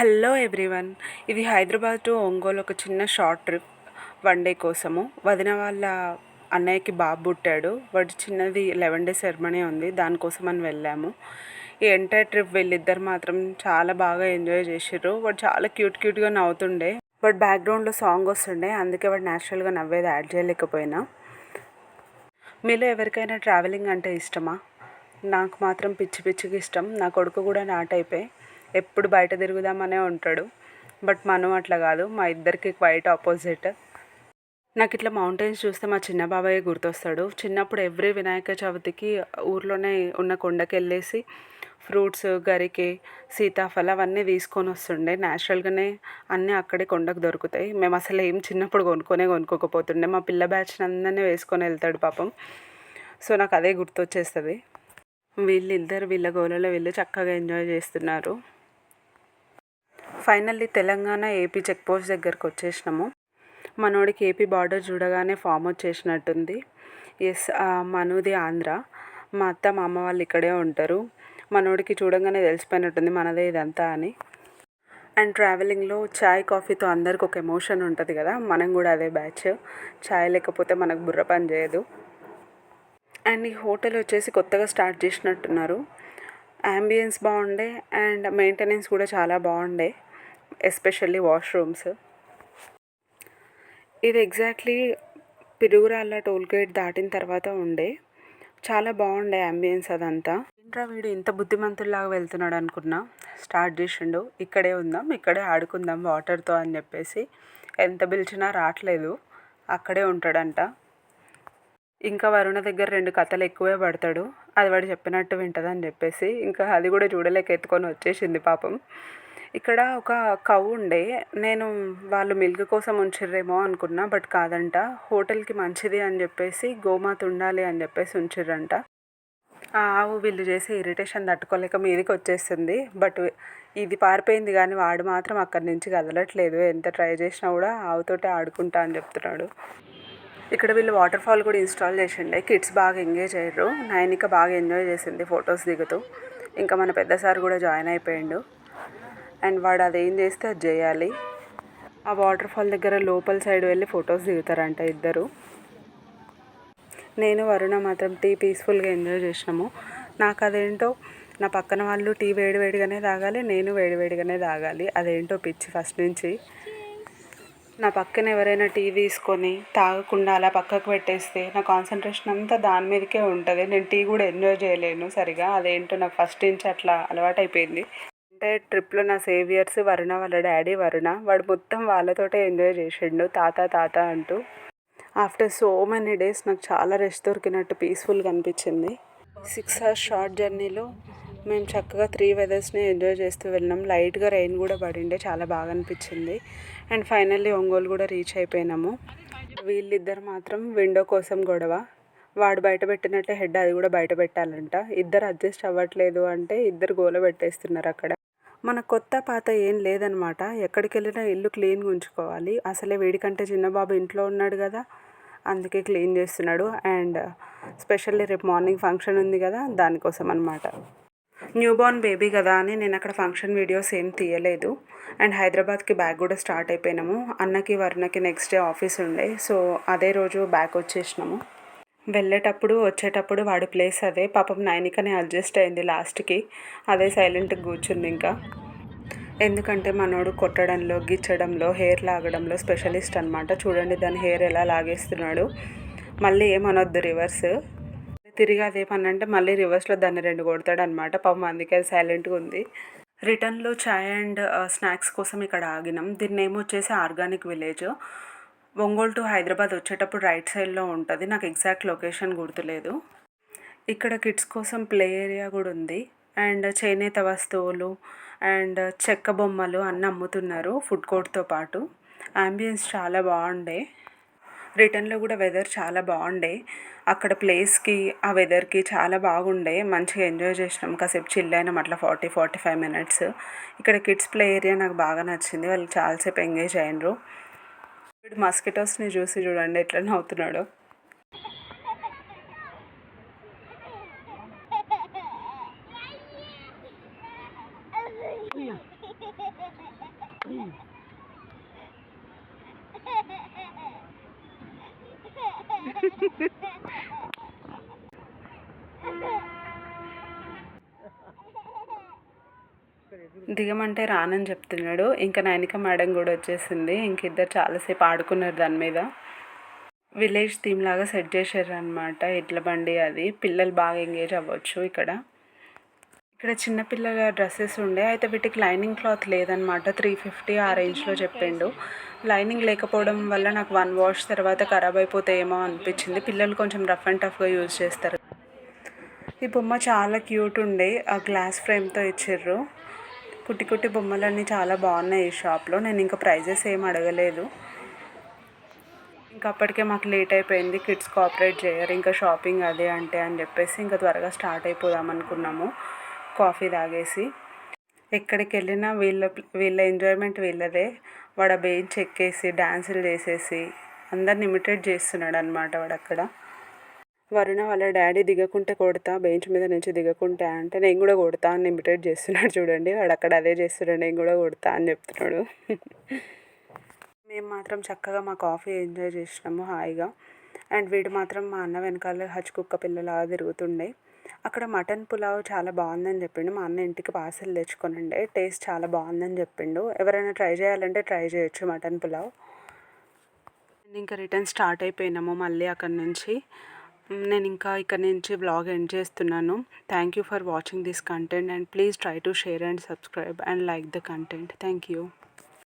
Hello everyone ఇది Hyderabad to Ongole ఒక చిన్న షార్ట్ ట్రిప్ వన్ డే కోసము. వదిన వాళ్ళ అన్నయ్యకి బాబు పుట్టాడు. వాడు చిన్నది లెవెన్ డే సెరమనీ ఉంది దానికోసం అని వెళ్ళాము. ఈ ఎంటైర్ ట్రిప్ వెళ్ళిద్దరు మాత్రం చాలా బాగా ఎంజాయ్ చేసారు వాడు చాలా క్యూట్ క్యూట్గా నవ్వుతుండే. బట్ బ్యాక్గ్రౌండ్లో సాంగ్ వస్తుండే అందుకే వాడు న్యాచురల్గా నవ్వేది యాడ్ చేయలేకపోయినా. మీలో ఎవరికైనా ట్రావెలింగ్ అంటే ఇష్టమా? నాకు మాత్రం పిచ్చి పిచ్చికి ఇష్టం. నా కొడుకు కూడా నా టైపే. ఎప్పుడు బయట తిరుగుదామనే ఉంటాడు. బట్ మనం అట్లా కాదు. మా ఇద్దరికి క్వైట్ ఆపోజిట్. నాకు ఇట్లా మౌంటైన్స్ చూస్తే మా చిన్న బాబాయ్ గుర్తొస్తాడు. చిన్నప్పుడు ఎవ్రీ వినాయక చవితికి ఊర్లోనే ఉన్న కొండకి వెళ్ళేసి ఫ్రూట్స్ గరికే సీతాఫలం అవన్నీ తీసుకొని వస్తుండే. న్యాచురల్గానే అన్నీ అక్కడే కొండకు దొరుకుతాయి. మేము అసలు ఏం చిన్నప్పుడు కొనుక్కొనే కొనుక్కోకపోతుండే. మా పిల్ల బ్యాచ్ అందరినీ వేసుకొని వెళ్తాడు పాపం. సో నాకు అదే గుర్తొచ్చేస్తుంది. వీళ్ళిద్దరు వీళ్ళ గోలలో వీళ్ళు చక్కగా ఎంజాయ్ చేస్తున్నారు. Finally Telangana AP check post దగ్గరకు వచ్చేసినాము. మనోడికి ఏపీ బార్డర్ చూడగానే ఫామ్ వచ్చేసినట్టుంది. ఎస్ మనది ఆంధ్ర. మా అత్త మా అమ్మ వాళ్ళు ఇక్కడే ఉంటారు. మనోడికి చూడగానే తెలిసిపోయినట్టుంది మనదే ఇదంతా అని. అండ్ ట్రావెలింగ్లో చాయ్ కాఫీతో అందరికి ఒక ఎమోషన్ ఉంటుంది కదా మనం కూడా అదే బ్యాచ్. చాయ్ లేకపోతే మనకు బుర్ర పని చేయదు. అండ్ ఈ హోటల్ వచ్చేసి కొత్తగా స్టార్ట్ చేసినట్టున్నారు. యాంబియన్స్ బాగుండే అండ్ మెయింటెనెన్స్ కూడా చాలా బాగుండే. Especially washrooms. ఇది ఎగ్జాక్ట్లీ పిరుగురాళ్ళ టోల్ గేట్ దాటిన తర్వాత ఉండే. చాలా బాగుండే అంబియన్స్ అదంతా. ఇంట్రా వీడు ఇంత బుద్ధిమంతుల్లాగా వెళ్తున్నాడు అనుకున్నా. స్టార్ట్ చేసిండు. ఇక్కడే ఉందాం ఇక్కడే ఆడుకుందాం వాటర్తో అని చెప్పేసి. ఎంత పిలిచినా రావట్లేదు. అక్కడే ఉంటాడంట. ఇంకా వరుణ దగ్గర రెండు కథలు ఎక్కువే పడతాడు. అది వాడు చెప్పినట్టు వింటదని చెప్పేసి. ఇంకా అది కూడా చూడలేక ఎత్తుకొని వచ్చేసింది పాపం. ఇక్కడ ఒక కవ్ ఉండే. నేను వాళ్ళు మిల్క్ కోసం ఉంచిర్రేమో అనుకున్నా బట్ కాదంట. హోటల్కి మంచిది అని చెప్పేసి గోమాత ఉండాలి అని చెప్పేసి ఉంచిర్రంట. ఆ ఆవు వీళ్ళు చేసే ఇరిటేషన్ తట్టుకోలేక మీదికి వచ్చేస్తుంది బట్ ఇది పారిపోయింది కానీ వాడు మాత్రం అక్కడి నుంచి కదలట్లేదు. ఎంత ట్రై చేసినా కూడా ఆవుతోటే ఆడుకుంటా అని చెప్తున్నాడు. ఇక్కడ వీళ్ళు వాటర్ ఫాల్ కూడా ఇన్స్టాల్ చేసిండే. కిడ్స్ బాగా ఎంగేజ్ అయ్యారు నైనిక బాగా ఎంజాయ్ చేసింది ఫొటోస్ దిగుతూ. ఇంకా మన పెద్ద సార్ కూడా జాయిన్ అయిపోయిండు. అండ్ వాడు అదేం చేస్తే అది చేయాలి. ఆ వాటర్ ఫాల్ దగ్గర లోపల సైడ్ వెళ్ళి ఫొటోస్ దిగుతారంట ఇద్దరు. నేను వరుణ మాత్రం టీ పీస్ఫుల్గా ఎంజాయ్ చేసినాము. నాకు అదేంటో నా పక్కన వాళ్ళు టీ వేడివేడిగానే తాగాలి నేను వేడివేడిగానే తాగాలి. అదేంటో పిచ్చి ఫస్ట్ నుంచి. నా పక్కన ఎవరైనా టీ తీసుకొని తాగకుండా అలా పక్కకు పెట్టేస్తే నా కాన్సన్ట్రేషన్ అంతా దాని మీదకే ఉంటుంది. నేను టీ కూడా ఎంజాయ్ చేయలేను సరిగా. అదేంటో నాకు ఫస్ట్ నుంచి అట్లా అలవాటు అయిపోయింది అంటే ట్రిప్లో నా సేవియర్స్ వరుణ వాళ్ళ డాడీ వరుణ వాడు మొత్తం వాళ్ళతోటే ఎంజాయ్ చేసిండు తాత తాత అంటూ. ఆఫ్టర్ సో మెనీ డేస్ నాకు చాలా రెస్ట్ దొరికినట్టు పీస్ఫుల్గా అనిపించింది. సిక్స్ అవర్స్ షార్ట్ జర్నీలో మేము చక్కగా త్రీ వెదర్స్ని ఎంజాయ్ చేస్తూ వెళ్ళినాం. లైట్గా రెయిన్ కూడా పడిండే చాలా బాగా అనిపించింది. అండ్ ఫైనల్లీ ఒంగోలు కూడా రీచ్ అయిపోయినాము. వీళ్ళిద్దరు మాత్రం విండో కోసం గొడవ. వాడు బయట పెట్టినట్టే హెడ్ అది కూడా బయట పెట్టాలంట. ఇద్దరు అడ్జస్ట్ అవ్వట్లేదు అంటే ఇద్దరు గోల పెట్టేస్తున్నారు అక్కడ. మన కొత్త పాత ఏం లేదనమాట. ఎక్కడికి వెళ్ళినా ఇల్లు క్లీన్గా ఉంచుకోవాలి. అసలే వీడికంటే చిన్నబాబు ఇంట్లో ఉన్నాడు కదా అందుకే క్లీన్ చేస్తున్నాడు. అండ్ స్పెషల్లీ రేపు మార్నింగ్ ఫంక్షన్ ఉంది కదా దానికోసం అనమాట న్యూ బోర్న్ బేబీ కదా అని నేను అక్కడ ఫంక్షన్ వీడియోస్ ఏం తీయలేదు. అండ్ హైదరాబాద్కి బ్యాగ్ కూడా స్టార్ట్ అయిపోయినాము. అన్నకి వరుణకి నెక్స్ట్ డే ఆఫీస్ ఉండే. సో అదే రోజు బ్యాగ్ వచ్చేసినాము. వెళ్ళేటప్పుడు వచ్చేటప్పుడు వాడి ప్లేస్ అదే. పాపం నైనికనే అడ్జస్ట్ అయింది లాస్ట్కి అదే సైలెంట్గా కూర్చుంది ఇంకా. ఎందుకంటే మనోడు కొట్టడంలో గిచ్చడంలో హెయిర్ లాగడంలో స్పెషలిస్ట్ అనమాట చూడండి దాని హెయిర్ ఎలా లాగేస్తున్నాడు. మళ్ళీ ఏమనొద్దు రివర్స్ తిరిగి అదేమనంటే మళ్ళీ రివర్స్లో దాన్ని రెండు కొడతాడు అనమాట పాపం అందుకే అది సైలెంట్గా ఉంది. రిటర్న్లో చాయ్ అండ్ స్నాక్స్ కోసం ఇక్కడ ఆగినాం. దీన్ని ఏమొచ్చేసి organic village. Ongole to Hyderabad వచ్చేటప్పుడు రైట్ సైడ్లో ఉంటుంది. నాకు ఎగ్జాక్ట్ లొకేషన్ గుర్తులేదు. ఇక్కడ కిడ్స్ కోసం ప్లే ఏరియా కూడా ఉంది. అండ్ చేనేత వస్తువులు అండ్ చెక్క బొమ్మలు అన్నీ అమ్ముతున్నారు ఫుడ్ కోర్ట్తో పాటు. అంబియన్స్ చాలా బాగుండే. రిటర్న్లో కూడా వెదర్ చాలా బాగుండే. అక్కడ ప్లేస్కి ఆ వెదర్కి చాలా బాగుండే. మంచిగా ఎంజాయ్ చేసినాం. కాసేపు చిల్ అయినాం. అట్లా ఫార్టీ ఫార్టీ ఫైవ్ మినిట్స్ ఇక్కడ కిడ్స్ ప్లే ఏరియా నాకు బాగా నచ్చింది. వాళ్ళు చాలాసేపు ఎంగేజ్ అయినరు. ఇప్పుడు మస్కిటోస్ని చూసి చూడండి ఎట్లా నవ్వుతున్నాడు. దిగమంటే రానని చెప్తున్నాడు. ఇంకా నైనిక మేడం కూడా వచ్చేసింది. ఇంక ఇద్దరు చాలాసేపు ఆడుకున్నారు దాని మీద. విలేజ్ థీమ్ లాగా సెట్ చేశారు అనమాట ఎడ్ల బండి అది. పిల్లలు బాగా ఎంగేజ్ అవ్వచ్చు ఇక్కడ. ఇక్కడ చిన్నపిల్లల డ్రెస్సెస్ ఉండే. అయితే వీటికి లైనింగ్ క్లాత్ లేదనమాట త్రీ ఫిఫ్టీ ఆ రేంజ్లో చెప్పిండు. లైనింగ్ లేకపోవడం వల్ల నాకు వన్ వాష్ తర్వాత ఖరాబ్ అయిపోతాయేమో అనిపించింది. పిల్లలు కొంచెం రఫ్ అండ్ టఫ్గా యూజ్ చేస్తారు. ఈ బొమ్మ చాలా క్యూట్ ఉండే. ఆ గ్లాస్ ఫ్రేమ్తో ఇచ్చిర్రు. కుట్టి కుట్టి బొమ్మలన్నీ చాలా బాగున్నాయి ఈ షాప్లో. నేను ఇంకా ప్రైజెస్ ఏం అడగలేదు. ఇంకా అప్పటికే మాకు లేట్ అయిపోయింది. కిడ్స్ కోఆపరేట్ చేయరు. ఇంకా షాపింగ్ అదే అంటే అని చెప్పేసి ఇంకా త్వరగా స్టార్ట్ అయిపోదాం అనుకున్నాము. కాఫీ తాగేసి. ఎక్కడికి వెళ్ళినా వీళ్ళ వీళ్ళ ఎంజాయ్మెంట్ వీళ్ళదే. వాడు బెయిన్ చెక్కేసి ఎక్కేసి డ్యాన్సులు చేసేసి అందరిని ఇమిటేట్ చేస్తున్నాడు అనమాట వాడు అక్కడ వరుణ వాళ్ళ డాడీ దిగకుంటే కొడతా బెంచ్ మీద నుంచి దిగకుంటే అంటే నేను కూడా కొడతా అని ఇమిటేట్ చేస్తున్నాడు చూడండి. వాడు అక్కడ అదే చేస్తున్నాడు నేను కూడా కొడతా అని చెప్తున్నాడు. మేము మాత్రం చక్కగా మా కాఫీ ఎంజాయ్ చేసినాము హాయిగా. అండ్ వీడు మాత్రం మా అన్న వెనకాల హచ్ కుక్క పిల్లలాగా తిరుగుతుండే. అక్కడ మటన్ పులావ్ చాలా బాగుందని చెప్పిండు. మా అన్న ఇంటికి పార్సల్ తెచ్చుకొనుండే. టేస్ట్ చాలా బాగుందని చెప్పిండు. ఎవరైనా ట్రై చేయాలంటే ట్రై చేయొచ్చు మటన్ పులావ్. ఇంకా రిటర్న్ స్టార్ట్ అయిపోయినాము మళ్ళీ అక్కడి నుంచి. నేను ఇంకా ఇక్కడ నుంచి బ్లాగ్ ఎండ్ చేస్తున్నాను. Thank you for watching this content and please try to share and subscribe and like the content thank you